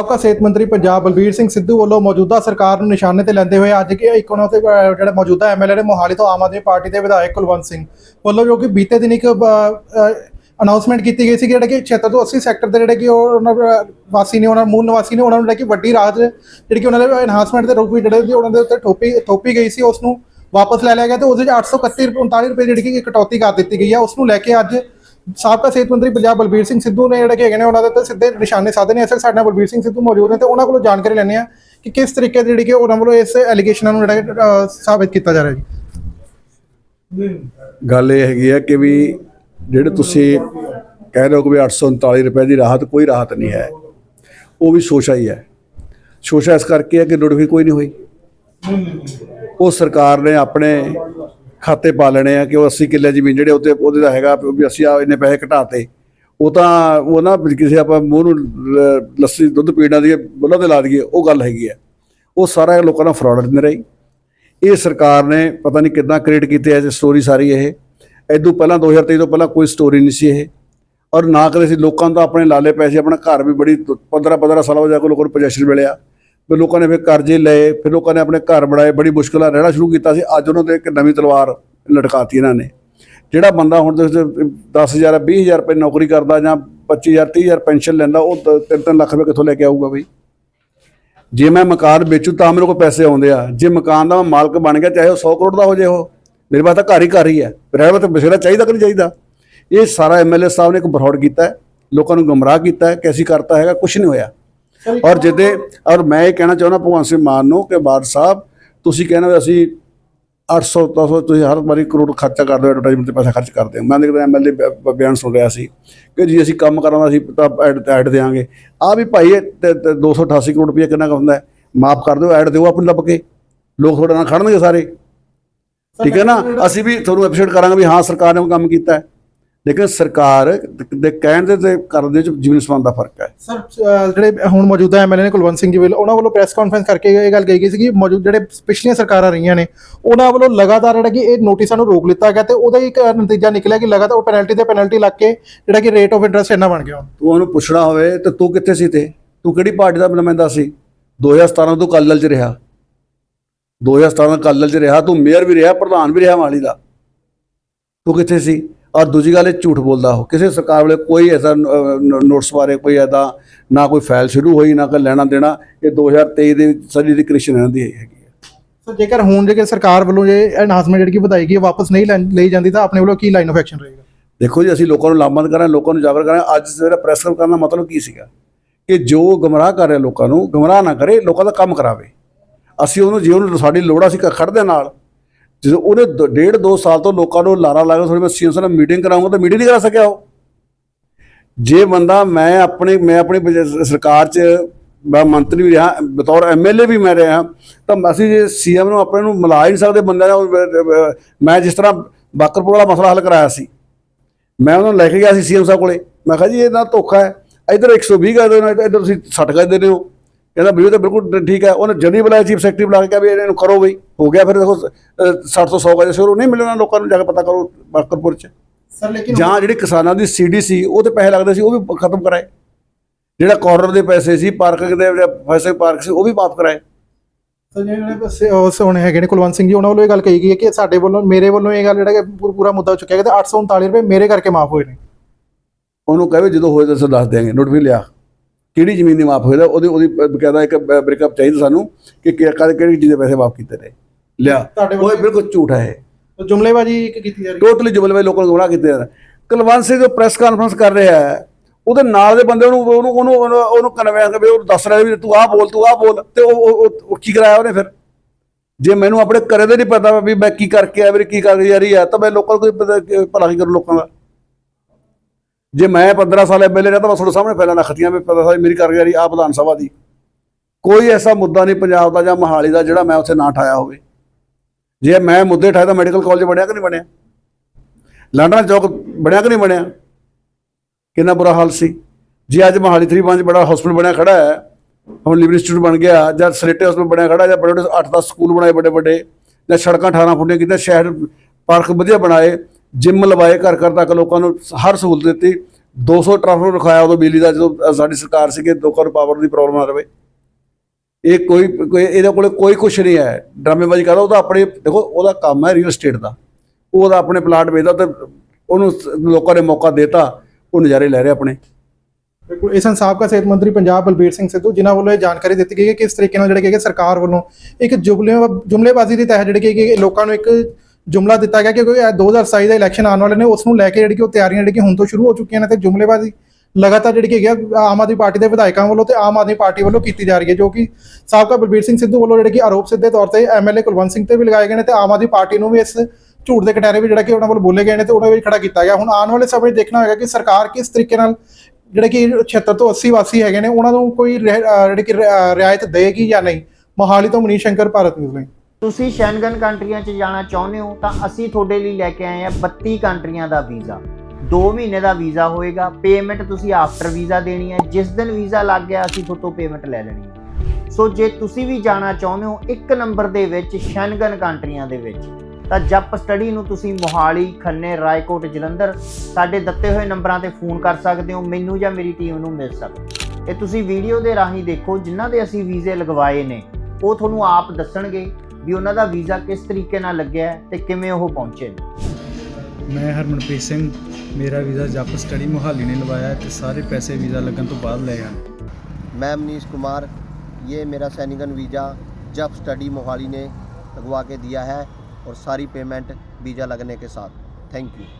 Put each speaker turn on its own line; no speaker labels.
ਸਾਬਕਾ ਸਿਹਤ ਮੰਤਰੀ ਪੰਜਾਬ ਬਲਬੀਰ ਸਿੰਘ ਸਿੱਧੂ ਵੱਲੋਂ ਮੌਜੂਦਾ ਸਰਕਾਰ ਨੂੰ ਨਿਸ਼ਾਨੇ ਤੇ ਲੈਂਦੇ ਹੋਏ ਅੱਜ ਕਿ ਇੱਕ ਉਹਨਾਂ ਦੇ ਅਹ, ਮੌਜੂਦਾ ਐਮਐਲਏ ਨੇ ਮੋਹਾਲੀ ਤੋਂ ਆਮ ਆਦਮੀ ਪਾਰਟੀ ਦੇ ਵਿਧਾਇਕ ਕੁਲਵੰਤ ਸਿੰਘ ਵੱਲੋਂ ਜੋ ਕਿ ਬੀਤੇ ਦਿਨ ਇੱਕ ਅਨਾਉਂਸਮੈਂਟ ਕੀਤੀ ਗਈ ਸੀ ਕਿ ਜਿਹੜੇ ਕਿ 76 ਤੋਂ 80 ਸੈਕਟਰ ਦੇ ਜਿਹੜੇ ਕਿ ਉਹਨਾਂ ਵਾਸੀ ਨੇ ਉਹਨਾਂ ਮੂਲ ਨਿਵਾਸੀ ਨੇ ਉਹਨਾਂ ਨੂੰ ਜਿਹੜੀ ਕਿ ਵੱਡੀ ਰਾਹਤ ਜਿਹੜੀ ਕਿ ਉਹਨਾਂ ਦੇ ਐਨਹਾਂਸਮੈਂਟ ਦੇ ਰੂਪ ਵਿੱਚ ਜਿਹੜੇ ਉਹਨਾਂ ਦੇ ਉੱਤੇ ਠੋਪੀ ਥੋਪੀ ਗਈ ਸੀ ਉਸ ਨੂੰ ਵਾਪਸ ਲੈ ਲਿਆ ਗਿਆ ਤੇ ਉਸ ਵਿੱਚ 831 39 ਰੁਪਏ ਜਿਹੜੀ ਕਿ ਕਟੌਤੀ ਕਰ ਦਿੱਤੀ ਗਈ ਹੈ ਉਸ ਨੂੰ ਲੈ ਕੇ ਅੱਜ ਸਾਬਕਾ ਸਿਹਤ ਮੰਤਰੀ ਪੰਜਾਬ ਬਲਬੀਰ ਸਿੰਘ ਸਿੱਧੂ ਨੇ ਜਿਹੜੇ ਕਿ ਹੈਗੇ ਨੇ ਉਹਨਾਂ ਦੇ ਉੱਤੇ ਸਿੱਧੇ ਨਿਸ਼ਾਨੇ ਸਾਧੇ ਨੇ। ਅਸਲ ਸਾਡੇ ਨਾਲ ਬਲਬੀਰ ਸਿੰਘ ਸਿੱਧੂ ਮੌਜੂਦ ਨੇ ਤੇ ਉਹਨਾਂ ਕੋਲੋਂ ਜਾਣਕਾਰੀ ਲੈਣੇ ਆ ਕਿ ਕਿਸ ਤਰੀਕੇ ਦੀ ਜਿਹੜੀ ਕਿ ਉਹਨਾਂ ਵੱਲੋਂ ਇਸ ਐਲੀਗੇਸ਼ਨਾਂ ਨੂੰ ਜਿਹੜਾ ਕਿ, ਸਾਬਿਤ ਕੀਤਾ ਜਾ ਰਿਹਾ ਜੀ।
ਗੱਲ ਇਹ ਹੈਗੀ ਹੈ ਕਿ ਵੀ ਜਿਹੜੇ ਤੁਸੀਂ ਕਹਿ ਰਹੇ ਹੋ ਕਿ ਵੀ 839 ਰੁਪਏ ਦੀ ਰਾਹਤ ਕੋਈ ਰਾਹਤ ਨਹੀਂ ਹੈ। ਉਹ ਵੀ ਸ਼ੋਸ਼ਾ ਹੀ ਹੈ। ਸ਼ੋਸ਼ਾ ਇਸ ਕਰਕੇ ਹੈ ਕਿ ਨੋਟੀਫਿਕੇਸ਼ਨ ਕੋਈ ਨਹੀਂ ਹੋਈ। ਉਹ ਸਰਕਾਰ ਨੇ ਆਪਣੇ ਖਾਤੇ ਪਾ ਲੈਣੇ ਆ ਕਿ ਉਹ 80 ਕਿੱਲੇ ਜ਼ਮੀਨ ਜਿਹੜੇ ਉੱਤੇ ਉਹਦੇ ਦਾ ਹੈਗਾ ਵੀ ਅਸੀਂ ਆ ਇੰਨੇ ਪੈਸੇ ਘਟਾਤੇ। ਉਹ ਤਾਂ ਉਹ ਨਾ ਕਿਸੇ ਆਪਾਂ ਮੂੰਹ ਨੂੰ ਲ- ਲੱਸੀ, ਦੁੱਧ ਪੀਣਾ ਦੀ ਬੁੱਲਾਂ ਤੇ ਲਾ ਦਈਏ, ਉਹ ਗੱਲ ਹੈਗੀ ਹੈ ਉਹ ਸਾਰਾ ਲੋਕਾਂ ਦਾ ਫਰਾਡ ਨੇ ਰਹੀ। ਇਹ ਸਰਕਾਰ ਨੇ ਪਤਾ ਨਹੀਂ ਕਿੱਦਾਂ ਕ੍ਰੀਏਟ ਕੀਤੀ ਹੈ ਜੇ ਸਟੋਰੀ ਸਾਰੀ ਇਹ। ਐਦੋਂ ਪਹਿਲਾਂ 2023 ਤੋਂ ਪਹਿਲਾਂ ਕੋਈ ਸਟੋਰੀ ਨਹੀਂ ਸੀ ਇਹ। ਔਰ ਨਾ ਕਦੇ ਸੀ ਲੋਕਾਂ ਦਾ ਆਪਣੇ ਲਾਲੇ ਪੈਸੇ, ਆਪਣਾ ਘਰ ਵੀ ਬੜੀ 15 15 ਸਾਲਾਂ ਬਾਅਦ ਜਾ ਕੇ ਲੋਕਾਂ ਨੂੰ ਪੋਜੈਸ਼ਨ ਮਿਲਿਆ। ਫਿਰ ਲੋਕਾਂ ਨੇ ਫਿਰ ਕਰਜ਼ੇ ਲਏ, ਫਿਰ ਲੋਕਾਂ ਨੇ ਆਪਣੇ ਘਰ ਬਣਾਏ, ਬੜੀ ਮੁਸ਼ਕਲ ਨਾਲ ਰਹਿਣਾ ਸ਼ੁਰੂ ਕੀਤਾ ਸੀ। ਅੱਜ ਉਹਨਾਂ ਦੇ ਇੱਕ ਨਵੀਂ ਤਲਵਾਰ ਲਟਕਾਤੀ ਇਹਨਾਂ ਨੇ। ਜਿਹੜਾ ਬੰਦਾ ਹੁਣ 10000 20000 ਰੁਪਏ ਨੌਕਰੀ ਕਰਦਾ ਜਾਂ 25000 30000 ਪੈਨਸ਼ਨ ਲੈਂਦਾ, ਉਹ 3-3 ਲੱਖ ਰੁਪਏ ਕਿੱਥੋਂ ਲੈ ਕੇ ਆਊਗਾ ਬਈ? ਜੇ ਮੈਂ ਮਕਾਨ ਵੇਚੂ ਤਾਂ ਮੇਰੇ ਕੋਲ ਪੈਸੇ ਆਉਂਦੇ ਆ। ਜੇ ਮਕਾਨ ਦਾ ਮਾਲਕ ਬਣ ਗਿਆ, ਚਾਹੇ ਉਹ 100 ਕਰੋੜ ਦਾ ਹੋ ਜੇ ਉਹ, ਮੇਰੇ ਪਾਸ ਤਾਂ ਘਰ ਹੀ ਘਰ ਹੀ ਹੈ ਰਹਿਣਾ ਵਾਸਤੇ ਬਸੇਰਾ ਚਾਹੀਦਾ ਕਿ ਨਹੀਂ ਚਾਹੀਦਾ? ਇਹ ਸਾਰਾ ਐਮਐਲਏ ਸਾਹਿਬ ਨੇ ਇੱਕ ਫਰਾਡ ਕੀਤਾ ਹੈ। ਲੋਕਾਂ ਨੂੰ ਗੁੰਮਰਾਹ ਕੀਤਾ ਹੈ ਕਿ ਅਸੀਂ ਕਰਤਾ ਹੈਗਾ ਕੁਝ ਨਹੀਂ ਹੋਇਆ। ਔਰ ਜਿੱਦੇ ਔਰ ਮੈਂ ਇਹ ਕਹਿਣਾ ਚਾਹੁੰਦਾ ਭਗਵੰਤ ਸਿੰਘ ਮਾਨ ਨੂੰ ਕਿ ਬਾਦ ਸਾਹਿਬ ਤੁਸੀਂ ਕਹਿੰਦੇ ਅਸੀਂ 800 900 ਤੁਸੀਂ ਹਰ ਵਾਰੀ ਕਰੋੜ ਖਰਚਾ ਕਰਦੇ ਹੋ ਐਡਵਰਟਾਈਜ਼ਮੈਂਟ ਤੇ ਪੈਸਾ ਖਰਚ ਕਰਦੇ ਹੋ। ਮੈਂ ਦੇਖਦਾ ਐਮਐਲਏ ਬਿਆਨ ਸੁਣ ਰਿਹਾ ਸੀ ਕਿ ਜੀ ਅਸੀਂ ਕੰਮ ਕਰਾਂਦਾ ਸੀ ਤਾਂ ਐਡ ਐਡ ਦੇਾਂਗੇ ਆ ਵੀ ਭਾਈ ਇਹ ਤੇ- ਤੇ 288 ਕਰੋੜ ਰੁਪਏ ਕਿੰਨਾ ਹੁੰਦਾ ਮਾਫ ਕਰ ਦਿਓ ਐਡ ਦਿਓ ਆਪਣੀ ਲੱਭ ਕੇ। ਲੋਕ ਤੁਹਾਡੇ ਨਾਲ ਖੜਨਗੇ ਸਾਰੇ। ਠੀਕ ਹੈ ਨਾ? ਅਸੀਂ ਵੀ ਤੁਹਾਨੂੰ ਐਪਰੀਸ਼ੀਏਟ ਕਰਾਂਗੇ ਵੀ ਹਾਂ ਸਰਕਾਰ ਨੇ ਉਹ ਕੰਮ ਕੀਤਾ ਹੈ। ਲੇਕਿਨ ਸਰਕਾਰ ਦੇ ਕਹਿਣ ਦੇ ਤੇ ਕਰਨ ਦੇ ਵਿੱਚ ਜੀਵਨ ਸਮਾਨ ਦਾ ਫ਼ਰਕ ਹੈ।
ਸਰ ਜਿਹੜੇ ਹੁਣ ਮੌਜੂਦਾ ਐਮਐਲਏ ਨੇ ਕੁਲਵੰਤ ਸਿੰਘ ਜੀ ਵੱਲੋਂ ਉਹਨਾਂ ਵੱਲੋਂ ਪ੍ਰੈਸ ਕਾਨਫਰੰਸ ਕਰਕੇ ਇਹ ਗੱਲ ਕਹੀ ਗਈ ਸੀ ਕਿ ਮੌਜੂਦ ਜਿਹੜੇ ਪਿਛਲੀਆਂ ਸਰਕਾਰਾਂ ਰਹੀਆਂ ਨੇ ਉਹਨਾਂ ਵੱਲੋਂ ਲਗਾਤਾਰ ਜਿਹੜਾ ਕਿ ਇਹ ਨੋਟਿਸਾਂ ਨੂੰ ਰੋਕ ਲਿੱਤਾ ਗਿਆ ਤੇ ਉਹਦਾ ਇੱਕ ਨਤੀਜਾ ਨਿਕਲਿਆ ਕਿ ਲਗਾਤਾਰ ਉਹ ਪੈਨਲਟੀ ਤੇ ਪੈਨਲਟੀ ਲੱਗ ਕੇ ਜਿਹੜਾ ਕਿ ਰੇਟ ਆਫ ਇੰਟਰਸਟ ਇੰਨਾ ਬਣ ਗਿਆ
ਤੂੰ ਉਹਨੂੰ ਪੁੱਛਣਾ ਹੋਵੇ ਤੇ ਤੂੰ ਕਿੱਥੇ ਸੀ ਤੇ? ਤੂੰ ਕਿਹੜੀ ਪਾਰਟੀ ਦਾ ਨੁਮਾਇੰਦਾ ਸੀ? 2017 ਤੋਂ ਕੱਲਲ ਚ ਰਿਹਾ। 2017 ਕੱਲਲ ਚ ਰਿਹਾ ਤੂੰ ਮੇਅਰ ਵੀ ਰਿਹਾ ਪ੍ਰਧਾਨ ਵੀ ਰਿਹਾ ਮਾਲੀ ਦਾ। ਤੂੰ ਕਿੱਥੇ ਸੀ? ਔਰ ਦੂਜੀ ਗੱਲ ਇਹ ਝੂਠ ਬੋਲਦਾ ਉਹ। ਕਿਸੇ ਸਰਕਾਰ ਵੇਲੇ ਕੋਈ ਐਸਾ ਨੋਟਿਸ ਬਾਰੇ ਕੋਈ ਐਦਾ ਨਾ ਕੋਈ ਫਾਈਲ ਸ਼ੁਰੂ ਹੋਈ ਨਾ ਕੋਈ ਲੈਣਾ ਦੇਣਾ ਇਹ 2023 ਦੇ ਵਿੱਚ ਸਾਡੀ ਦੀ ਕ੍ਰਿਸ਼ਨ ਇਹਨਾਂ ਦੀ ਹੈਗੀ ਹੈ।
ਸਰ ਜੇਕਰ ਹੁਣ ਜੇ ਸਰਕਾਰ ਵੱਲੋਂ ਜੇ ਅਨਾਉਂਸਮੈਂਟ ਜਿਹੜੀ ਵਧਾਈ ਗਈ ਹੈ, ਵਾਪਸ ਨਹੀਂ ਲਈ ਜਾਂਦੀ ਤਾਂ ਆਪਣੇ ਵੱਲੋਂ ਕੀ ਲਾਈਨ ਆਫ ਐਕਸ਼ਨ ਰਹੇਗਾ?
ਦੇਖੋ ਜੀ ਅਸੀਂ ਲੋਕਾਂ ਨੂੰ ਲਾਮਬੰਦ ਕਰਾਂ ਲੋਕਾਂ ਨੂੰ ਜਾਗਰ ਕਰਾਂ ਅੱਜ ਸਵੇਰੇ ਪ੍ਰੈਸ ਕਰਨ ਦਾ ਮਤਲਬ ਕੀ ਸੀਗਾ? ਕਿ ਜੋ ਗਮਰਾਹ ਕਰ ਰਿਹਾ ਲੋਕਾਂ ਨੂੰ ਗਮਰਾਹ ਨਾ ਕਰੇ ਲੋਕਾਂ ਦਾ ਕੰਮ ਕਰਾਵੇ। ਅਸੀਂ ਉਹਨੂੰ ਜੇ ਉਹਨੂੰ ਸਾਡੀ ਲੋੜ ਆ, ਅਸੀਂ ਖੜਦੇ ਨਾਲ। ਜਦੋਂ ਉਹਨੇ ਦ- ਡੇਢ ਦੋ ਸਾਲ ਤੋਂ ਲੋਕਾਂ ਨੂੰ ਲਾਰਾ ਲਾ ਕੇ ਥੋੜੀ ਮੈਂ ਸੀਐਮ ਸਾਹਿਬ ਨਾਲ ਮੀਟਿੰਗ ਕਰਾਉਂਗਾ ਤਾਂ ਮੀਟਿੰਗ ਨਹੀਂ ਕਰਾ ਸਕਿਆ ਉਹ। ਜੇ ਬੰਦਾ, ਮੈਂ ਆਪਣੇ, ਮੈਂ ਆਪਣੀ ਸਰਕਾਰ 'ਚ ਮੈਂ ਮੰਤਰੀ ਵੀ ਰਿਹਾ, ਬਤੌਰ ਐਮਐਲਏ ਵੀ ਮੈਂ ਰਿਹਾ, ਤਾਂ ਅਸੀਂ ਜੇ ਸੀਐਮ ਨੂੰ ਆਪਣੇ ਨੂੰ ਮਿਲਾ ਹੀ ਨਹੀਂ ਸਕਦੇ ਬੰਦਿਆਂ ਨਾਲ ਮੈਂ ਜਿਸ ਤਰ੍ਹਾਂ ਬਾਕਰਪੁਰ ਵਾਲਾ ਮਸਲਾ ਹੱਲ ਕਰਾਇਆ ਸੀ, ਮੈਂ ਉਹਨਾਂ ਨੂੰ ਲੈ ਕੇ ਗਿਆ ਸੀ ਸੀਐਮ ਸਾਹਿਬ ਕੋਲੇ। ਮੈਂ ਕਿਹਾ ਜੀ, ਇਹ ਤਾਂ ਧੋਖਾ ਹੈ। ਇਧਰ 120 ਗਏ ਦੇ ਨੇ ਇਧਰ ਤੁਸੀਂ 60 ਗਏ ਦੇ ਹੋ। ਕਹਿੰਦਾ ਵੀਡੀਓ ਤਾਂ ਬਿਲਕੁਲ ਠੀਕ ਹੈ। ਉਹਨੇ ਜਦੀ ਬੁਲਾਇਆ ਚੀਫ ਸੈਕਟਰੀ ਬੁਲਾ ਕੇ ਕਿਹਾ ਵੀ ਇਹਨੂੰ ਕਰੋ ਬਈ ਹੋ ਗਿਆ ਫਿਰ ਦੇਖੋ ਅਹ, 60 ਤੋਂ 100 ਗਏ ਸ਼ੁਰੂ ਨਹੀਂ ਮਿਲਣਾ ਲੋਕਾਂ ਨੂੰ ਜਾ ਕੇ ਪਤਾ ਕਰੋ ਬਾਕਰਪੁਰ ਚ।
ਸਰ ਲੇਕਿਨ
ਜਾਂ ਜਿਹੜੇ ਕਿਸਾਨਾਂ ਦੀ ਸੀਡੀ ਸੀ ਉਹ ਤੇ ਪੈਸੇ ਲੱਗਦੇ ਸੀ ਉਹ ਵੀ ਖਤਮ ਕਰਾਏ। ਜਿਹੜਾ ਕਾਰਨਰ ਦੇ ਪੈਸੇ ਸੀ ਪਾਰਕਿੰਗ ਦੇ ਪੈਸੇ ਪਾਰਕ ਸੀ ਉਹ ਵੀ ਮਾਫ ਕਰਾਏ।
ਸਰ ਜਿਹੜੇ ਹੁਣ ਹੈਗੇ ਨੇ ਕੁਲਵੰਤ ਸਿੰਘ ਜੀ ਉਹਨਾਂ ਵੱਲੋਂ ਇਹ ਗੱਲ ਕਹੀ ਗਈ ਹੈ ਕਿ ਸਾਡੇ ਵੱਲੋਂ ਮੇਰੇ ਵੱਲੋਂ ਇਹ ਗੱਲ ਜਿਹੜਾ ਕਿ ਪੂਰਾ- ਮੁੱਦਾ ਚੁੱਕਿਆ ਹੈ ਕਿ 839 ਰੁਪਏ ਮੇਰੇ ਕਰਕੇ ਮਾਫ ਹੋਏ ਨੇ।
ਉਹਨੂੰ ਕਹੇ ਜਦੋਂ ਹੋਏ ਤਾਂ ਦੱਸ ਦਿਆਂਗੇ ਨੋਟੀਫਿਕੇਸ਼ਨ ਲਿਆ। ਕਿਹੜੀ ਜ਼ਮੀਨ ਦੀ ਮਾਫ ਹੋਇਆ ਉਹਦੀ ਉਹਦੀ ਬਕਾਇਦਾ ਇੱਕ ਬ੍ਰੇਕਅਪ ਚਾਹੀਦਾ ਸਾਨੂੰ ਕਿ ਕਿ- ਕਦ ਕਿਹੜੀ ਚੀਜ਼ ਦੇ ਪੈਸੇ ਮਾਫ ਕੀਤੇ ਨੇ। ਲਿਆ। ਉਹ ਬਿਲਕੁਲ ਝੂਠ ਹੈ
ਜੁਮਲੇਬਾਜ਼ੀ ਇੱਕ ਕੀਤੀ ਜਾ ਰਹੀ
ਟੋਟਲੀ ਜੁਮਲੇ ਵਿੱਚ ਲੋਕਾਂ ਨੂੰ ਗੁੰਮਰਾਹ ਕੀਤੇ ਜਾ ਰਹੇ ਕੁਲਵੰਤ ਸਿੰਘ ਜੋ ਪ੍ਰੈਸ ਕਾਨਫਰੰਸ ਕਰ ਰਿਹਾ ਹੈ। ਉਹਦੇ ਨਾਲ ਦੇ ਬੰਦੇ ਉਹਨੂੰ ਉਹਨੂੰ ਉਹਨੂੰ ਉਹਨੂੰ- ਕਨਵੈਂਸ ਵੀ ਉਹ ਦੱਸ ਰਿਹਾ ਵੀ ਤੂੰ ਆਹ ਬੋਲ ਤੂੰ ਆਹ ਬੋਲ ਤੇ ਉਹ ਕੀ ਕਰਾਇਆ ਉਹਨੇ ਫਿਰ? ਜੇ ਮੈਨੂੰ ਆਪਣੇ ਘਰੇ ਦੇ ਨਹੀਂ ਪਤਾ ਵੀ ਮੈਂ ਕੀ ਕਰਕੇ ਆ ਮੇਰੀ ਕੀ ਕਰ ਰਹੀ ਆ ਤਾਂ ਮੈਂ ਲੋਕਾਂ ਨੂੰ ਕੋਈ ਪਤਾ ਭਲਾ ਕੀ ਕਰੂ ਲੋਕਾਂ ਦਾ? ਜੇ ਮੈਂ 15 ਸਾਲ ਐਮਐਲਏ ਰਿਹਾ ਤਾਂ ਮੈਂ ਤੁਹਾਡੇ ਸਾਹਮਣੇ ਪਹਿਲਾਂ ਫੈਲਾਣਾ ਖਤੀਆਂ ਵੀ ਪਤਾ ਸਾਰੀ ਮੇਰੀ ਕਾਰਗੁਜ਼ਾਰੀ ਆ ਵਿਧਾਨ ਸਭਾ ਦੀ। ਕੋਈ ਐਸਾ ਮੁੱਦਾ ਨਹੀਂ ਪੰਜਾਬ ਦਾ ਜਾਂ ਮਹਾਲੀ ਦਾ ਜਿਹੜਾ ਮੈਂ ਉੱਥੇ ਨਾ ਠਾਇਆ ਹੋਵੇ। ਜੇ ਮੈਂ ਮੁੱਦੇ ਠਾਇਆ ਤਾਂ ਮੈਡੀਕਲ ਕਾਲਜ ਬਣਿਆ ਕਿ ਨਹੀਂ ਬਣਿਆ? ਲਾਂਡਰਾ ਚੌਕ ਬਣਿਆ ਕਿ ਨਹੀਂ ਬਣਿਆ? ਕਿੰਨਾ ਬੁਰਾ ਹਾਲ ਸੀ। ਜੇ ਅੱਜ ਮਹਾਲੀ 3 ਪੰਜ ਬੜਾ ਹਸਪੀਟਲ ਬਣਿਆ ਖੜਾ ਹੈ, ਹੁਣ ਲਿਵਰ ਇੰਸਟੀਚਿਊਟ ਬਣ ਗਿਆ, ਜਾਂ ਸਲੇਟੇ ਹਸਪੀਟਲ ਬਣਿਆ ਖੜਾ, ਜਾਂ ਬੜੇ 8-10 ਸਕੂਲ ਬਣਾਏ ਵੱਡੇ ਵੱਡੇ ਜਾਂ ਸੜਕਾਂ 18 ਫੁੱਟੀਆਂ ਕੀਤੀਆਂ ਸ਼ਹਿਰ, ਪਾਰਕ ਵਧੀਆ ਬਣਾਏ ਜਿਮ ਲਵਾਏ ਘਰ ਘਰ ਤੱਕ ਲੋਕਾਂ ਨੂੰ ਹਰ ਸਹੂਲਤ ਦਿੱਤੀ। 200 ਟਰਾਂਸਫਰ ਰਖਾਇਆ ਉਦੋਂ ਬਿਜਲੀ ਦਾ ਜਦੋਂ ਸਾਡੀ ਸਰਕਾਰ ਸੀਗੀ, ਲੋਕਾਂ ਨੂੰ ਪਾਵਰ ਦੀ ਪ੍ਰੋਬਲਮ ਆ ਰਵੇ। ਇਹ ਕੋਈ ਕੋਈ, ਇਹਦੇ ਕੋਲੇ ਕੋਈ ਕੁਛ ਨਹੀਂ ਹੈ। ਡਰਾਮੇਬਾਜ਼ੀ ਕਰਦਾ ਉਹਦਾ ਆਪਣੇ, ਦੇਖੋ, ਉਹਦਾ ਕੰਮ ਹੈ ਰੀਅਲ ਏਸਟੇਟ ਦਾ। ਉਹ ਉਹਦਾ ਆਪਣੇ ਪਲਾਟ ਵੇਚਦਾ ਤੇ ਉਹਨੂੰ ਲੋਕਾਂ ਨੇ ਮੌਕਾ ਦਿੱਤਾ, ਉਹ ਨਜ਼ਾਰੇ ਲੈ ਰਿਹਾ ਆਪਣੇ।
ਬਿਲਕੁਲ, ਇਸ ਸਨ ਸਾਬਕਾ ਸਿਹਤ ਮੰਤਰੀ ਪੰਜਾਬ ਬਲਬੀਰ ਸਿੰਘ ਸਿੱਧੂ, ਜਿਨ੍ਹਾਂ ਵੱਲੋਂ ਇਹ ਜਾਣਕਾਰੀ ਦਿੱਤੀ ਗਈ ਹੈ ਕਿ ਕਿਸ ਤਰੀਕੇ ਨਾਲ ਜਿਹੜੇ ਕਿ ਸਰਕਾਰ ਵੱਲੋਂ ਇੱਕ ਜੁਮਲੇ ਜੁਮਲੇਬਾਜ਼ੀ ਦੇ ਤਹਿਤ ਜਿਹੜੇ ਕਿ ਲੋਕਾਂ ਨੂੰ ਇੱਕ ਜੁਮਲਾ ਦਿੱਤਾ ਗਿਆ ਕਿ ਕੋਈ ਇਹ 2027 ਦਾ ਇਲੈਕਸ਼ਨ ਆਉਣ ਵਾਲੇ ਨੇ ਉਸ ਨੂੰ ਲੈ ਕੇ ਜਿਹੜੀ ਕਿ ਉਹ ਤਿਆਰੀਆਂ ਜਿਹੜੀ ਕਿ ਹੁਣ ਤੋਂ ਸ਼ੁਰੂ ਹੋ ਚੁੱਕੀਆਂ ਨੇ ਤੇ ਜੁਮਲੇਬਾਜ਼ੀ ਲਗਾਤਾਰ ਜਿਹੜੀ ਕਿ ਹੈਗੀ ਆਮ ਆਦਮੀ ਪਾਰਟੀ ਦੇ ਵਿਧਾਇਕਾਂ ਵੱਲੋਂ ਤੇ ਆਮ ਆਦਮੀ ਪਾਰਟੀ ਵੱਲੋਂ ਕੀਤੀ ਜਾ ਰਹੀ ਹੈ, ਜੋ ਕਿ ਸਾਬਕਾ ਬਲਬੀਰ ਸਿੰਘ ਸਿੱਧੂ ਵੱਲੋਂ ਜਿਹੜੇ ਕਿ ਆਰੋਪ ਸਿੱਧੇ ਤੌਰ ਤੇ ਐਮਐਲਏ ਕੁਲਵੰਤ ਸਿੰਘ ਤੇ ਵੀ ਲਗਾਏ ਗਏ ਨੇ ਤੇ ਆਮ ਆਦਮੀ ਪਾਰਟੀ ਨੂੰ ਵੀ ਇਸ ਝੂਠ ਦੇ ਕਟਾਰੇ ਵੀ ਜਿਹੜਾ ਕਿ ਉਹਨਾਂ ਵੱਲੋਂ ਬੋਲੇ ਗਏ ਨੇ ਤੇ ਉਹਨਾਂ ਵਿੱਚ ਖੜਾ ਕੀਤਾ ਗਿਆ। ਹੁਣ ਆਉਣ ਵਾਲੇ ਸਮੇਂ 'ਚ ਦੇਖਣਾ ਹੋਏਗਾ ਕਿ ਸਰਕਾਰ ਕਿਸ ਤਰੀਕੇ ਨਾਲ ਜਿਹੜੇ ਕਿ 76 ਤੋਂ 80 ਵਾਸੀ ਹੈਗੇ ਨੇ, ਉਹਨਾਂ ਨੂੰ ਕੋਈ ਰਹਿ- ਜਿਹੜੀ ਕਿ ਰਿਆਇਤ ਦੇਗੀ ਜਾਂ ਨਹੀਂ। ਮੋਹਾਲੀ ਤੋਂ ਮਨੀਸ਼ ਸ਼ੰਕਰ, ਭਾਰਤ ਨਿਊਜ਼ ਲਈ
ਤੁਸੀਂ ਸ਼ੈਂਗਨ ਕੰਟਰੀਆਂ 'ਚ ਜਾਣਾ ਚਾਹੁੰਦੇ ਹੋ ਤਾਂ ਅਸੀਂ ਤੁਹਾਡੇ ਲਈ ਲੈ ਕੇ ਆਏ ਹਾਂ 32 ਕੰਟਰੀਆਂ ਦਾ ਵੀਜ਼ਾ। 2 ਮਹੀਨੇ ਦਾ ਵੀਜ਼ਾ ਹੋਏਗਾ ਪੇਮੈਂਟ ਤੁਸੀਂ ਆਫਟਰ ਵੀਜ਼ਾ ਦੇਣੀ ਹੈ, ਜਿਸ ਦਿਨ ਵੀਜ਼ਾ ਲੱਗ ਗਿਆ ਅਸੀਂ ਤੁਹਾਤੋਂ ਪੇਮੈਂਟ ਲੈ ਲੈਣੀ ਹੈ। ਸੋ ਜੇ ਤੁਸੀਂ ਵੀ ਜਾਣਾ ਚਾਹੁੰਦੇ ਹੋ, ਇੱਕ ਨੰਬਰ ਦੇ ਵਿੱਚ ਸ਼ੈਂਗਨ ਕੰਟਰੀਆਂ ਦੇ ਵਿੱਚ, ਤਾਂ ਜੱਪ ਸਟੱਡੀ ਨੂੰ ਤੁਸੀਂ ਮੋਹਾਲੀ, ਖੰਨੇ, ਰਾਏਕੋਟ, ਜਲੰਧਰ ਸਾਡੇ ਦਿੱਤੇ ਹੋਏ ਨੰਬਰਾਂ ਤੇ ਫੋਨ ਕਰ ਸਕਦੇ ਹੋ, ਮੈਨੂੰ ਜਾਂ ਮੇਰੀ ਟੀਮ ਨੂੰ ਮਿਲ ਸਕਦੇ ਇਹ ਤੁਸੀਂ ਵੀਡੀਓ ਦੇ ਰਾਹੀਂ ਦੇਖੋ, ਜਿਨ੍ਹਾਂ ਦੇ ਅਸੀਂ ਵੀਜ਼ੇ ਲਗਵਾਏ ਨੇ, ਉਹ ਤੁਹਾਨੂੰ ਆਪ ਦੱਸਣਗੇ। ਵੀ ਉਹਨਾਂ ਦਾ ਵੀਜ਼ਾ ਕਿਸ ਤਰੀਕੇ ਨਾਲ ਲੱਗਿਆ ਹੈ ਤੇ ਕਿਵੇਂ ਉਹ ਪਹੁੰਚੇ ਨੇ
ਮੈਂ ਹਰਮਨਪ੍ਰੀਤ ਸਿੰਘ ਮੇਰਾ ਵੀਜ਼ਾ ਜੱਪ ਸਟੱਡੀ ਮੁਹਾਲੀ ਨੇ ਲਵਾਇਆ ਹੈ ਤੇ ਸਾਰੇ ਪੈਸੇ ਵੀਜ਼ਾ ਲੱਗਣ ਤੋਂ ਬਾਅਦ ਲਏ ਹਨ
मैं मनीष कुमार ये मेरा सैनिकन वीज़ा जब स्टडी मोहाली ने लगवा के दिया है और सारी पेमेंट वीज़ा लगने के साथ थैंक यू